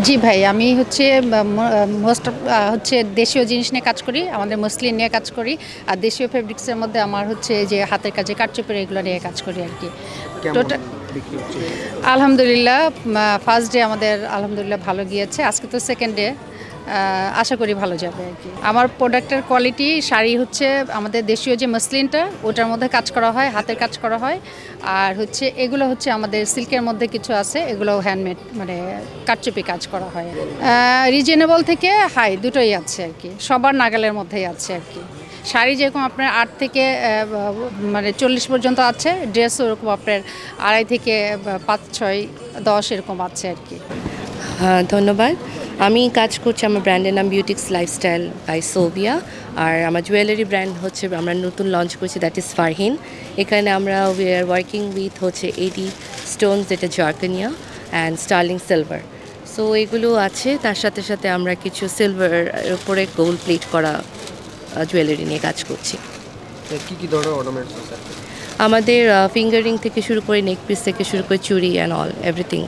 জি ভাই আমি হচ্ছে মোস্ট হচ্ছে দেশীয় জিনিস নিয়ে কাজ করি আমাদের মুসলিম নিয়ে কাজ করি আর দেশীয় ফেব্রিক্সের মধ্যে আমার হচ্ছে যে হাতের কাজে কাটচুপের এগুলো নিয়ে কাজ করি আর কি। টোটাল আলহামদুলিল্লাহ ফার্স্ট ডে আমাদের আলহামদুলিল্লাহ ভালো গিয়েছে আজকে তো সেকেন্ড ডে আশা করি ভালো যাবে আর কি। আমার প্রোডাক্টের কোয়ালিটি শাড়ি হচ্ছে আমাদের দেশীয় যে মসলিনটা ওটার মধ্যে কাজ করা হয়, হাতের কাজ করা হয়। আর হচ্ছে, এগুলো হচ্ছে আমাদের সিল্কের মধ্যে কিছু আছে, এগুলো হ্যান্ডমেড মানে কাটচুপি কাজ করা হয়। রিজনেবল থেকে হাই দুটোই আছে আর কি। সবার নাগালের মধ্যেই আছে আর কি। শাড়ি যেরকম আপনার আট থেকে মানে চল্লিশ পর্যন্ত আছে ড্রেস ওরকম আপনার আড়াই থেকে পাঁচ, ছয়, দশ এরকম আছে আর কি। হ্যাঁ ধন্যবাদ। আমি কাজ করছি আমার ব্র্যান্ডের নাম বিউটিক্স লাইফস্টাইল বাই সোভিয়া আর আমার জুয়েলারি ব্র্যান্ড হচ্ছে আমরা নতুন লঞ্চ করছি দ্যাট ইজ ফারহিন এখানে আমরা উই আর ওয়ার্কিং উইথ হচ্ছে এডি স্টোনস যেটা zirconia and sterling silver so এগুলো আছে তার সাথে সাথে আমরা কিছু সিলভার উপরে গোল্ড প্লেট করা জুয়েলারি নিয়ে কাজ করছি। কি কি ধরনের অর্নামেন্টস আমাদের ফিঙ্গারিং থেকে শুরু করে নেক পিস থেকে শুরু করে চুড়ি অ্যান্ড অল এভরিথিং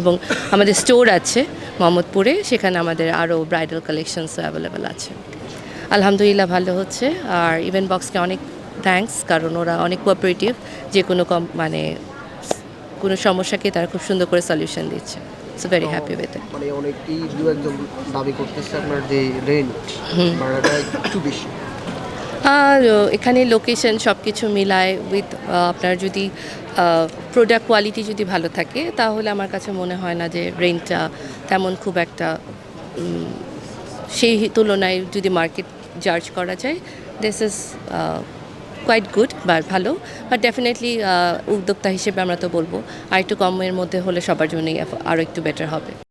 এবং আমাদের স্টোর আছে। মোহাম্মদপুরে সেখানে আমাদের আরও ব্রাইডাল কালেকশনসও অ্যাভেলেবেল আছে। আলহামদুলিল্লাহ ভালো হচ্ছে। আর ইভেন্ট বক্সকে অনেক থ্যাংকস কারণ ওরা অনেক কোঅপারেটিভ যে কোনো কম মানে কোনো সমস্যাকে তারা খুব সুন্দর করে সলিউশন দিচ্ছে। So very happy with it মানে অনেকেই দু একজন দাবি করতেছে আপনার যে রেন্ট ভাড়াটা একটু বেশি। এখানে লোকেশন সব কিছু মিলায় উইথ আপনার যদি প্রোডাক্ট কোয়ালিটি যদি ভালো থাকে, তাহলে আমার কাছে মনে হয় না যে রেন্টটা তেমন খুব একটা সেই তুলনায় যদি মার্কেট জার্জ করা যায় দিস ইজ কোয়াইট গুড বা ভালো। বাট ডেফিনেটলি উদ্যোক্তা হিসেবে আমরা তো বলব আর একটু কমের মধ্যে হলে সবার জন্যই আরও একটু বেটার হবে।